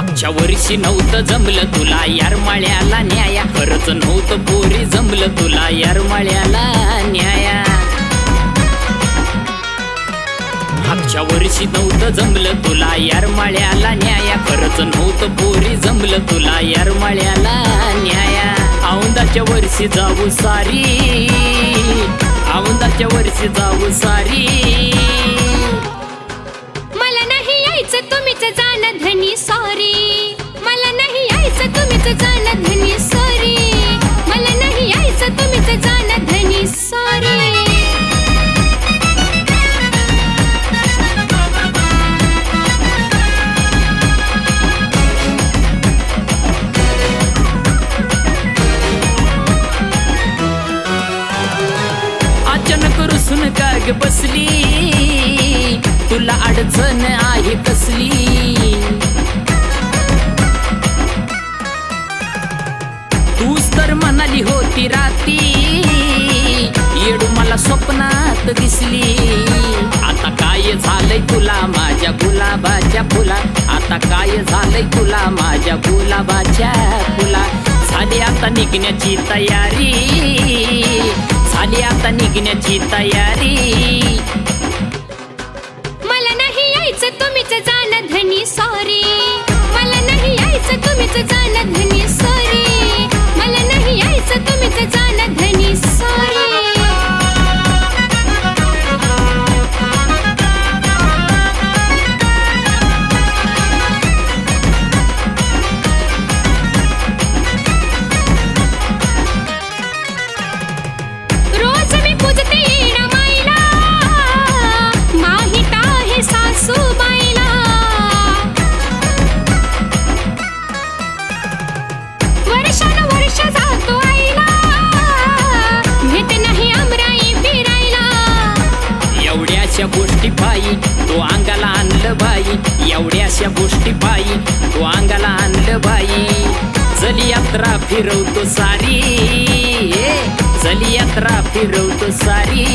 मागच्या वर्षी नव्हतं जमलं तुला यार माळ्याला न्याया. खरंच नव्हतं पोरी जमलं तुला यार माळ्याला न्याया. मागच्या वर्षी नव्हतं जमलं तुला यार माळ्याला न्याया. खरंच नव्हतं पोरी जमलं तुला यार माळ्याला न्याया. औंदाच्या वर्षी जाऊ सारी. औंदाच्या वर्षी जाऊ सारी. नाही यायचं तुम्हीच जाण धनी सॉरी तुला अडचण आहे कसली? तूच तर म्हणाली होती राती येडू मला स्वप्नात दिसली. आता काय झालंय तुला माझ्या गुलाबाच्या फुला? आता काय झालंय तुला माझ्या गुलाबाच्या फुला? झाली आता निघण्याची तयारी झाली आता निघण्याची तयारी. सॉरी एवढ्याशा गोष्टी पायी तो अंगाला आणलं बाई. एवढ्याशा गोष्टी पायी तो अंगाला आणलं बाई. चली यात्रा फिरवतो सारी. चली यात्रा फिरवतो सारी.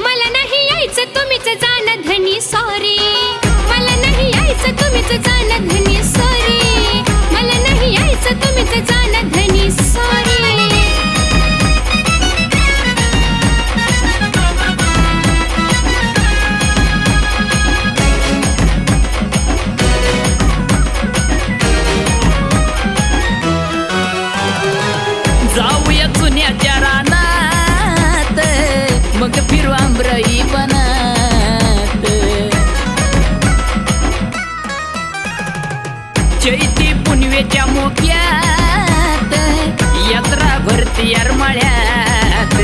मला नाही यायचं तुम्हीच जाण धनी सॉरी मला नाही यायचं तुम्हीच जाण धनी सॉरी मला नाही यायचं तुम्ही जाऊया जुन्याच्या रानात. मग फिरू आंब्रई बनात चैती पुनवेच्या मोक्यात. यात्रा भरती यारमाळ्यात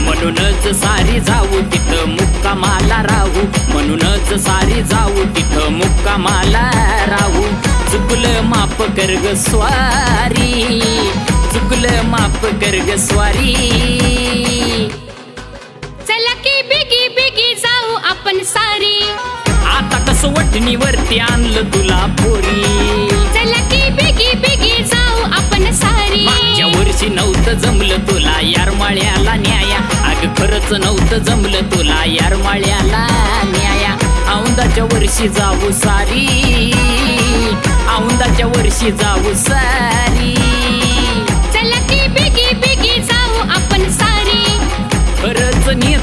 म्हणूनच सारी जाऊ तिथं मुक्कामाला राहू. म्हणूनच सारी जाऊ तिथं मुक्कामाला राहू. चुकलं माप कर स्वारी. चुकलं माफ कर ग स्वारी। चला की बिगी बिगी जाऊ आपण सारी। आता कसं वटणीवरती आणलं तुला पोरी? चला की बिगी बिगी जाऊ आपण सारी। मागच्या वर्षी नव्हतं जमलं तुला यार माळ्याला न्याया. अग खरंच नव्हतं जमलं तुला यार माळ्याला न्याया. औंदाच्या वर्षी जाऊ सारी. औंदाच्या वर्षी जाऊ सारी.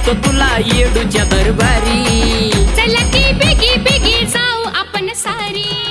आणतो तुला येडूच्या दरबारी. चला की बेगी बेगी जाऊ आपण सारी.